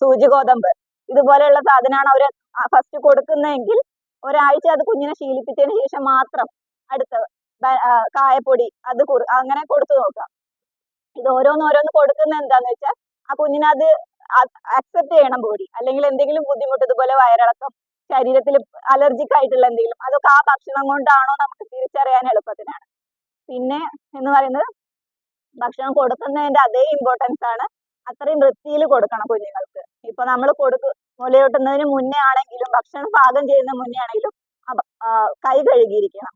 സൂചി ഗോതമ്പ്. ഇതുപോലെയുള്ള സാധനമാണ് അവർ ഫസ്റ്റ് കൊടുക്കുന്നതെങ്കിൽ ഒരാഴ്ച അത് കുഞ്ഞിനെ ശീലിപ്പിച്ചതിന് ശേഷം മാത്രം അടുത്ത കായപ്പൊടി അത് അങ്ങനെ കൊടുത്തു നോക്കാം ഇത് ഓരോന്ന് ഓരോന്ന് കൊടുക്കുന്ന എന്താന്ന് വെച്ചാൽ ആ കുഞ്ഞിനത് അക്സെപ്റ്റ് ചെയ്യണം ബോഡി അല്ലെങ്കിൽ എന്തെങ്കിലും ബുദ്ധിമുട്ട് ഇതുപോലെ വയറിളക്കം ശരീരത്തിൽ അലർജിക് ആയിട്ടുള്ള എന്തെങ്കിലും അതൊക്കെ ആ ഭക്ഷണം കൊണ്ടാണോ നമുക്ക് തിരിച്ചറിയാൻ എളുപ്പത്തിനാണ്. പിന്നെ എന്ന് പറയുന്നത് ഭക്ഷണം കൊടുക്കുന്നതിന്റെ അതേ ഇമ്പോർട്ടൻസ് ആണ് അത്രയും വൃത്തിയിൽ കൊടുക്കണം കുഞ്ഞുങ്ങൾക്ക്. ഇപ്പൊ നമ്മൾ കൊടുക്കു മുലയൂട്ടുന്നതിന് മുന്നേ ആണെങ്കിലും ഭക്ഷണം പാകം ചെയ്യുന്ന മുന്നേ ആണെങ്കിലും കൈ കഴുകിയിരിക്കണം.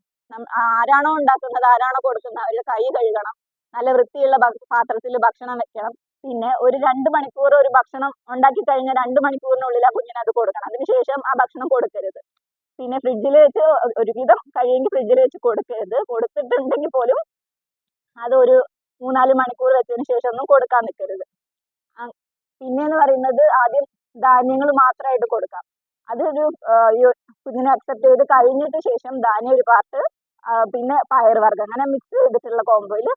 ആരാണോ ഉണ്ടാക്കുന്നത് ആരാണോ കൊടുക്കുന്നത് അവരുടെ കൈ കഴുകണം. നല്ല വൃത്തിയുള്ള പാത്രത്തിൽ ഭക്ഷണം വെക്കണം. പിന്നെ ഒരു രണ്ട് മണിക്കൂർ ഒരു ഭക്ഷണം ഉണ്ടാക്കി കഴിഞ്ഞ രണ്ട് മണിക്കൂറിനുള്ളിൽ ആ കുഞ്ഞിന് അത് കൊടുക്കണം. അതിനുശേഷം ആ ഭക്ഷണം കൊടുക്കരുത്. പിന്നെ ഫ്രിഡ്ജിൽ വെച്ച് ഒരുവിധം കഴിയെങ്കിൽ ഫ്രിഡ്ജിൽ വെച്ച് കൊടുക്കരുത്. കൊടുത്തിട്ടുണ്ടെങ്കിൽ പോലും അത് ഒരു മൂന്നാൽ മണിക്കൂർ വെച്ചതിന് ശേഷം ഒന്നും കൊടുക്കാൻ നിൽക്കരുത്. പിന്നെന്ന് പറയുന്നത് ആദ്യം ധാന്യങ്ങൾ മാത്രമായിട്ട് കൊടുക്കാം. അതൊരു കുഞ്ഞിനെ അക്സെപ്റ്റ് ചെയ്ത് കഴിഞ്ഞിട്ട് ശേഷം ധാന്യം ഒരു പാർട്ട് പിന്നെ പയറുവർഗം അങ്ങനെ മിക്സ് ചെയ്തിട്ടുള്ള കോംബോയിൽ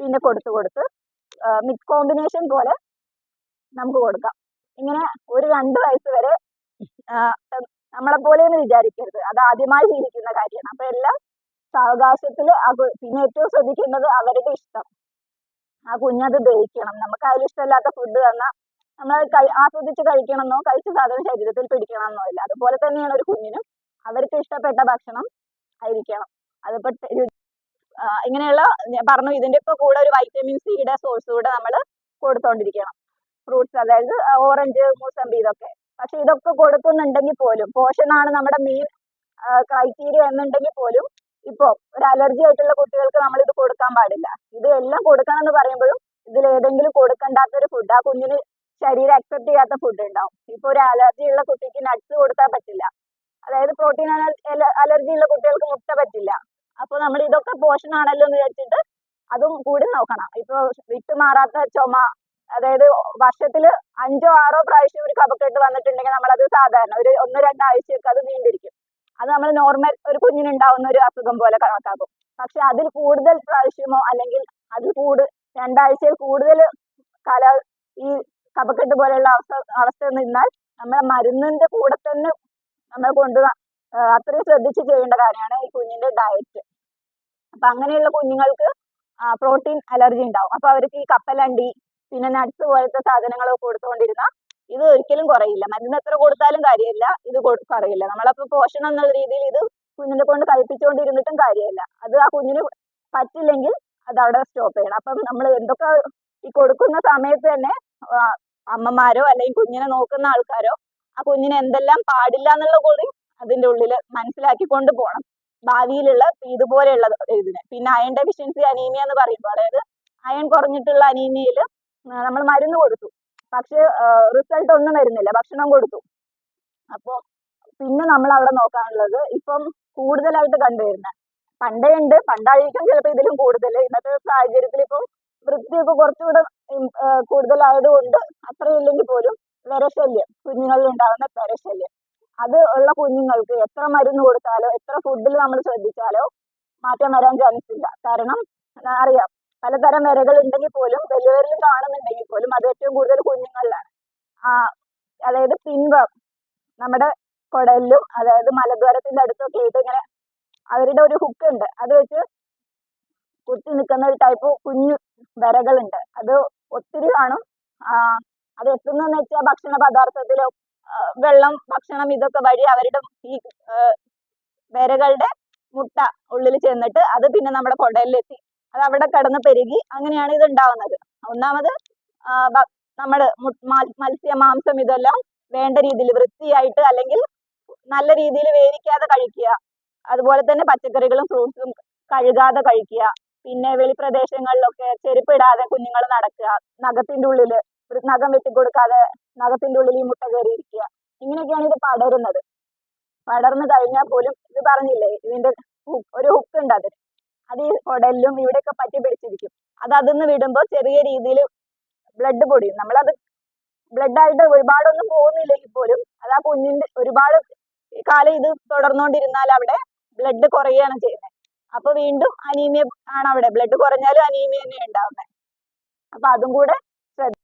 പിന്നെ കൊടുത്ത് കൊടുത്ത് മിക്സ് കോമ്പിനേഷൻ പോലെ നമുക്ക് കൊടുക്കാം. ഇങ്ങനെ ഒരു രണ്ട് വയസ്സ് വരെ നമ്മളെ പോലെയെന്ന് വിചാരിക്കരുത്. അത് ആദ്യമായി ശീലിക്കുന്ന കാര്യമാണ്. അപ്പൊ എല്ലാം സാവകാശത്തിൽ പിന്നെ ഏറ്റവും ശ്രദ്ധിക്കേണ്ടത് അവരുടെ ഇഷ്ടം. ആ കുഞ്ഞത് ദഹിക്കണം. നമുക്ക് അതിൽ ഇഷ്ടമില്ലാത്ത ഫുഡ് തന്നാൽ നമ്മൾ ആസ്വദിച്ച് കഴിക്കണമെന്നോ കഴിച്ച സാധനം ശരീരത്തിൽ പിടിക്കണമെന്നോ ഇല്ല. അതുപോലെ തന്നെയാണ് ഒരു കുഞ്ഞിനും അവർക്ക് ഇഷ്ടപ്പെട്ട ഭക്ഷണം ആയിരിക്കണം. അതിപ്പോ ഇങ്ങനെയുള്ള പറഞ്ഞു ഇതിന്റെ ഒക്കെ കൂടെ ഒരു വൈറ്റമിൻ സിയുടെ സോഴ്സ് കൂടെ നമ്മൾ കൊടുത്തോണ്ടിരിക്കണം. ഫ്രൂട്ട്സ് അതായത് ഓറഞ്ച് മൂസമ്പി ഇതൊക്കെ. പക്ഷെ ഇതൊക്കെ കൊടുക്കുന്നുണ്ടെങ്കിൽ പോലും പോഷനാണ് നമ്മുടെ മെയിൻ ക്രൈറ്റീരിയ എന്നുണ്ടെങ്കിൽ പോലും ഇപ്പോ ഒരു അലർജി ആയിട്ടുള്ള കുട്ടികൾക്ക് നമ്മൾ ഇത് കൊടുക്കാൻ പാടില്ല. ഇത് എല്ലാം കൊടുക്കണം എന്ന് പറയുമ്പോഴും ഇതിൽ ഏതെങ്കിലും കൊടുക്കണ്ടാത്ത ഒരു ഫുഡ് ആ കുഞ്ഞിന് ശരീരം അക്സെപ്റ്റ് ചെയ്യാത്ത ഫുഡ് ഉണ്ടാവും. ഇപ്പൊ ഒരു അലർജി ഉള്ള കുട്ടിക്ക് നട്ട്സ് കൊടുത്താൽ പറ്റില്ല. അതായത് പ്രോട്ടീൻ അലർജി ഉള്ള കുട്ടികൾക്ക് മുട്ട പറ്റില്ല. അപ്പൊ നമ്മൾ ഇതൊക്കെ പോഷനാണല്ലോ എന്ന് വിചാരിച്ചിട്ട് അതും കൂടി നോക്കണം. ഇപ്പൊ വിട്ടുമാറാത്ത ചുമ അതായത് വർഷത്തിൽ അഞ്ചോ ആറോ പ്രാവശ്യം ഒരു കഫക്കെട്ട് വന്നിട്ടുണ്ടെങ്കിൽ നമ്മൾ അത് സാധാരണ ഒരു ഒന്ന് രണ്ടാഴ്ചയൊക്കെ അത് നീണ്ടിരിക്കും. അത് നമ്മൾ നോർമൽ ഒരു കുഞ്ഞിന് കുഞ്ഞിനുണ്ടാവുന്ന ഒരു അസുഖം പോലെ കണക്കാക്കും. പക്ഷെ അതിൽ കൂടുതൽ പ്രാവശ്യമോ അല്ലെങ്കിൽ അതിൽ കൂട് രണ്ടാഴ്ചയിൽ കൂടുതൽ കാല ഈ കപക്കെട്ട് പോലെയുള്ള അവസ്ഥ അവസ്ഥ നിന്നാൽ നമ്മളെ മരുന്നിന്റെ കൂടെ തന്നെ നമ്മൾ കൊണ്ട് അത്രയും ശ്രദ്ധിച്ച് ചെയ്യേണ്ട കാര്യമാണ് ഈ കുഞ്ഞിന്റെ ഡയറ്റ് അപ്പൊ അങ്ങനെയുള്ള കുഞ്ഞുങ്ങൾക്ക് പ്രോട്ടീൻ അലർജി ഉണ്ടാവും. അപ്പൊ അവർക്ക് ഈ കപ്പലണ്ടി പിന്നെ നട്ട്സ് പോലത്തെ സാധനങ്ങളൊക്കെ കൊടുത്തുകൊണ്ടിരുന്ന ഇത് ഒരിക്കലും കുറയില്ല. മരുന്ന് എത്ര കൊടുത്താലും കാര്യമില്ല. ഇത് കുറയില്ല. നമ്മളപ്പോ പോഷണം എന്നുള്ള രീതിയിൽ ഇത് കുഞ്ഞിനെ കൊണ്ട് കഴിപ്പിച്ചുകൊണ്ടിരുന്നിട്ടും കാര്യമില്ല. അത് ആ കുഞ്ഞിന് പറ്റില്ലെങ്കിൽ അത് അവിടെ സ്റ്റോപ്പ് ചെയ്യണം. അപ്പം നമ്മൾ എന്തൊക്കെ ഈ കൊടുക്കുന്ന സമയത്ത് തന്നെ അമ്മമാരോ അല്ലെങ്കിൽ കുഞ്ഞിനെ നോക്കുന്ന ആൾക്കാരോ ആ കുഞ്ഞിന് എന്തെല്ലാം പാടില്ല എന്നുള്ള കൂടി അതിന്റെ ഉള്ളിൽ മനസ്സിലാക്കിക്കൊണ്ട് പോകണം ഭാവിയിലുള്ള ഇതുപോലെയുള്ള ഇതിന്. പിന്നെ അയൺ ഡെഫിഷ്യൻസി അനീമിയ എന്ന് പറയുമ്പോൾ അതായത് അയൺ കുറഞ്ഞിട്ടുള്ള അനീമിയയിൽ നമ്മൾ മരുന്ന് കൊടുത്തു. പക്ഷെ റിസൾട്ട് ഒന്നും വരുന്നില്ല. ഭക്ഷണം കൊടുത്തു. അപ്പോൾ പിന്നെ നമ്മൾ അവിടെ നോക്കാനുള്ളത് ഇപ്പം കൂടുതലായിട്ട് കണ്ടുവരുന്ന. പണ്ടേ ഉണ്ട്. പണ്ടായിരിക്കും ചിലപ്പോൾ ഇതിലും കൂടുതൽ ഇന്നത്തെ സാഹചര്യത്തിൽ ഇപ്പം വൃത്തിയൊക്കെ കുറച്ചുകൂടെ കൂടുതലായതുകൊണ്ട് അത്രയില്ലെങ്കിൽ പോലും വിരശല്യം കുഞ്ഞുങ്ങളിൽ ഉണ്ടാകുന്ന വിരശല്യം അത് ഉള്ള കുഞ്ഞുങ്ങൾക്ക് എത്ര മരുന്ന് കൊടുത്താലോ എത്ര ഫുഡിൽ നമ്മൾ ശ്രദ്ധിച്ചാലോ മാറ്റം വരാൻ ചാൻസ് ഇല്ല. കാരണം അറിയാം. പലതരം വരകൾ ഉണ്ടെങ്കിൽ പോലും വലിയവരിൽ കാണുന്നുണ്ടെങ്കിൽ പോലും അത് ഏറ്റവും കൂടുതൽ കുഞ്ഞുങ്ങളിലാണ്. ആ അതായത് പിൻവം നമ്മുടെ കുടലിലും അതായത് മലദ്വാരത്തിന്റെ അടുത്തൊക്കെ ആയിട്ട് ഇങ്ങനെ അവരുടെ ഒരു ഹുക്ക് ഉണ്ട്. അത് വെച്ച് കുത്തി നിൽക്കുന്ന ഒരു ടൈപ്പ് കുഞ്ഞു വരകളുണ്ട്. അത് ഒത്തിരി കാണും. ആ, അത് എത്തുന്നതെന്ന് വെച്ചാൽ ഭക്ഷണ പദാർത്ഥത്തിലോ വെള്ളം ഭക്ഷണം ഇതൊക്കെ വഴി അവരുടെ ഈ വരകളുടെ മുട്ട ഉള്ളിൽ ചെന്നിട്ട് അത് പിന്നെ നമ്മുടെ കുടലിലെത്തി. അത് അവിടെ കിടന്ന് പെരുകി അങ്ങനെയാണ് ഇത് ഉണ്ടാവുന്നത് ഒന്നാമത് നമ്മുടെ മത്സ്യ മാംസം ഇതെല്ലാം വേണ്ട രീതിയിൽ വൃത്തിയായിട്ട് അല്ലെങ്കിൽ നല്ല രീതിയിൽ വേവിക്കാതെ കഴിക്കുക. അതുപോലെ തന്നെ പച്ചക്കറികളും ഫ്രൂട്ട്സും കഴുകാതെ കഴിക്കുക. പിന്നെ വെളിപ്രദേശങ്ങളിലൊക്കെ ചെരുപ്പിടാതെ കുഞ്ഞുങ്ങൾ നടക്കുക. നഖത്തിന്റെ ഉള്ളിൽ ഒരു നഖം വെട്ടിക്കൊടുക്കാതെ നഖത്തിന്റെ ഉള്ളിൽ ഈ മുട്ട കയറിയിരിക്കുക. ഇങ്ങനെയൊക്കെയാണ് ഇത് പടരുന്നത്. പടർന്നു കഴിഞ്ഞാൽ പോലും ഇത് പറഞ്ഞില്ലേ ഇതിന്റെ ഒരു ഹുക്ക് ഉണ്ട് അതിന്. അത് ഈ കുടലിലും ഇവിടെയൊക്കെ പറ്റി പിടിച്ചിരിക്കും. അത് അതിന്ന് വിടുമ്പോൾ ചെറിയ രീതിയിൽ ബ്ലഡ് പൊടിയും നമ്മളത് ബ്ലഡ് ആയിട്ട് ഒരുപാടൊന്നും പോകുന്നില്ലെങ്കിൽ പോലും അത് ആ കുഞ്ഞിന്റെ ഒരുപാട് കാലം ഇത് തുടർന്നുകൊണ്ടിരുന്നാൽ അവിടെ ബ്ലഡ് കുറയുകയാണ് ചെയ്യുന്നത്. അപ്പൊ വീണ്ടും അനീമിയ ആണ് അവിടെ. ബ്ലഡ് കുറഞ്ഞാലും അനീമിയ തന്നെ ഉണ്ടാവുന്നത്. അപ്പൊ അതും കൂടെ